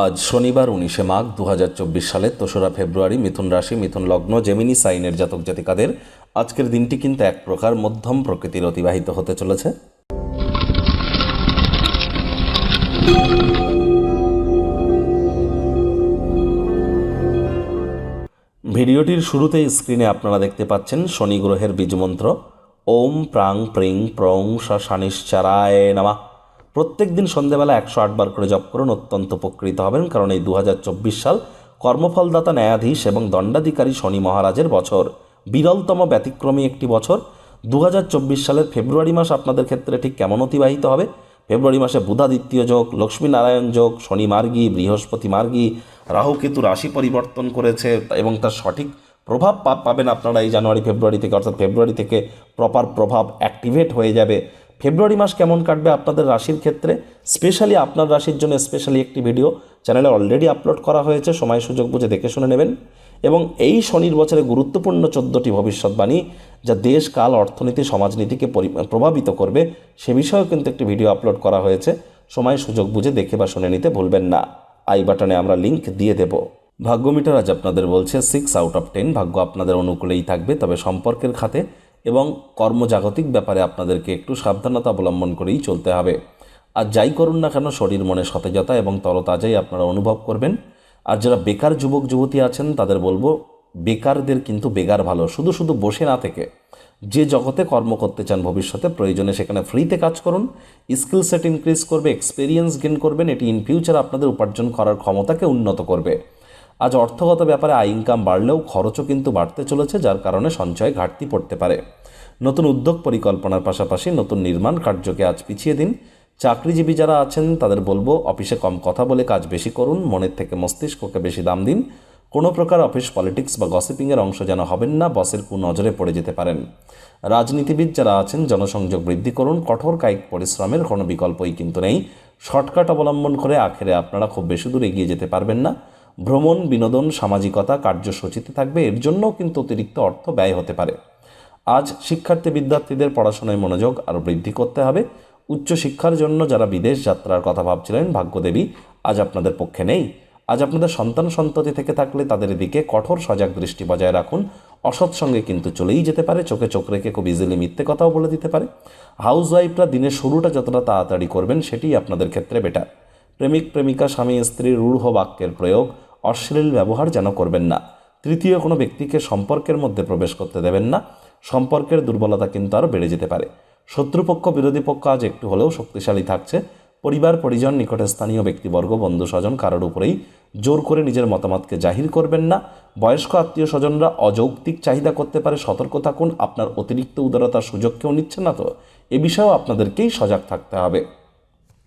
আজ শনিবার উনিশে মাঘ দু সালের দোসরা ফেব্রুয়ারি মিথুন রাশি, মিথুন লগ্ন জেমিনি সাইনের জাতক জাতিকাদের আজকের দিনটি কিন্তু এক প্রকার মধ্যম প্রকৃতির অতিবাহিত হতে চলেছে। ভিডিওটির শুরুতে স্ক্রিনে আপনারা দেখতে পাচ্ছেন শনি গ্রহের বীজমন্ত্র। ওম প্রাং প্রিং প্রং শানিশ্চারায় নামা। প্রত্যেক দিন সন্ধেবেলা একশো আটবার করে জপ করুন, অত্যন্ত উপকৃত হবেন। কারণ এই দু হাজার চব্বিশ সাল কর্মফলদাতা, ন্যায়াধীশ এবং দণ্ডাধিকারী শনি মহারাজের বছর। বিরলতম ব্যতিক্রমী একটি বছর। দু হাজার চব্বিশ সালের ফেব্রুয়ারি মাস আপনাদের ক্ষেত্রে ঠিক কেমন অতিবাহিত হবে? ফেব্রুয়ারি মাসে বুধাদিত্য যোগ, লক্ষ্মীনারায়ণ যোগ, শনি মার্গী, বৃহস্পতি মার্গী রাহুকেতু রাশি পরিবর্তন করেছে এবং তার সঠিক প্রভাব পাবেন আপনারা এই জানুয়ারি, ফেব্রুয়ারি থেকে, অর্থাৎ ফেব্রুয়ারি থেকে প্রপার প্রভাব অ্যাক্টিভেট হয়ে যাবে। ফেব্রুয়ারি মাস কেমন কাটবে আপনাদের রাশির ক্ষেত্রে? স্পেশালি আপনার রাশির জন্য স্পেশালি একটি ভিডিও চ্যানেলে অলরেডি আপলোড করা হয়েছে, সময় সুযোগ বুঝে দেখে শুনে নেবেন। এবং এই শনির বছরে গুরুত্বপূর্ণ চোদ্দোটি ভবিষ্যৎবাণী, যা দেশ, কাল, অর্থনীতি, সমাজনীতিকে পরি- প্রভাবিত করবে, সে বিষয়েও কিন্তু একটি ভিডিও আপলোড করা হয়েছে। সময় সুযোগ বুঝে দেখে বা শুনে নিতে ভুলবেন না। আই বাটনে আমরা লিংক দিয়ে দেব। ভাগ্যমিটার আজ আপনাদের বলছে সিক্স আউট অফ টেন ভাগ্য আপনাদের অনুকূলেই থাকবে, তবে সম্পর্কের খাতে এবং কর্মজাগতিক ব্যাপারে আপনাদেরকে একটু সাবধানতা অবলম্বন করেই চলতে হবে। আর যাই করুন না কেন, শরীর মনে সতেজতা এবং তরতাজাই আপনারা অনুভব করবেন। আর যারা বেকার যুবক, যুবতী আছেন, তাদের বলব, বেকারদের কিন্তু বেকার ভালো। শুধু শুধু বসে না থেকে। যে জগতে কর্ম করতে চান ভবিষ্যতে, প্রয়োজনে সেখানে ফ্রিতে কাজ করুন। স্কিল সেট ইনক্রিজ করবে এক্সপিরিয়েন্স গেন করবেন। এটি ইন ফিউচার আপনাদের উপার্জন করার ক্ষমতাকে উন্নত করবে। আজ অর্থগত ব্যাপারে আয় ইনকাম বাড়লেও খরচও কিন্তু বাড়তে চলেছে, যার কারণে সঞ্চয় ঘাটতি পড়তে পারে। নতুন উদ্যোগ পরিকল্পনার পাশাপাশি নতুন নির্মাণ কার্যকে আজ পিছিয়ে দিন। চাকরিজীবী যারা আছেন, তাদের বলব, অফিসে কম কথা বলে কাজ বেশি করুন, মনের থেকে মস্তিষ্ককে বেশি দাম দিন। কোনো প্রকার অফিস পলিটিক্স বা গসিপিংয়ের অংশ যেন হবেন না, বসের নজরে পড়ে যেতে পারেন। রাজনীতিবিদ যারা আছেন, জনসংযোগ বৃদ্ধি করুন, কঠোর কায়িক পরিশ্রমের কোনো বিকল্পই কিন্তু নেই। শর্টকাট অবলম্বন করে আখেরে আপনারা খুব বেশি দূর এগিয়ে যেতে পারবেন না। ভ্রমণ, বিনোদন, সামাজিকতা কার্যসূচিতে থাকবে। এর জন্যও কিন্তু অতিরিক্ত অর্থ ব্যয় হতে পারে। আজ শিক্ষার্থী বিদ্যার্থীদের পড়াশোনায় মনোযোগ আরও বৃদ্ধি করতে হবে। উচ্চশিক্ষার জন্য যারা বিদেশ যাত্রার কথা ভাবছিলেন, ভাগ্যদেবী, আজ আপনাদের পক্ষে নেই। আজ আপনাদের সন্তান সন্ততি থেকে থাকলে তাদের দিকে কঠোর সজাগ দৃষ্টি বজায় রাখুন। অসৎ সঙ্গে কিন্তু চলেই যেতে পারে, চোখে চোখ রেখে খুব ইজিলি মিথ্যে কথাও বলে দিতে পারে। হাউস ওয়াইফরা দিনের শুরুটা যতটা তাড়াতাড়ি করবেন, সেটিই আপনাদের ক্ষেত্রে বেটার প্রেমিক, প্রেমিকা, স্বামী স্ত্রীর রূঢ় বাক্যের প্রয়োগ অশ্লীল ব্যবহার যেন করবেন না। তৃতীয় কোনো ব্যক্তিকে সম্পর্কের মধ্যে প্রবেশ করতে দেবেন না। সম্পর্কের দুর্বলতা কিন্তু আরও বেড়ে যেতে পারে। শত্রুপক্ষ, বিরোধী পক্ষ আজ একটু হলেও শক্তিশালী থাকছে। পরিবার, পরিজন, নিকটে স্থানীয় ব্যক্তিবর্গ, বন্ধু, স্বজন কারোর উপরেই জোর করে নিজের মতামতকে জাহির করবেন না। বয়স্ক আত্মীয় স্বজনরা অযৌক্তিক চাহিদা করতে পারে, সতর্ক থাকুন। আপনার অতিরিক্ত উদারতার সুযোগ কেউ নিচ্ছে না তো। এ বিষয়েও আপনাদেরকেই সজাগ থাকতে হবে।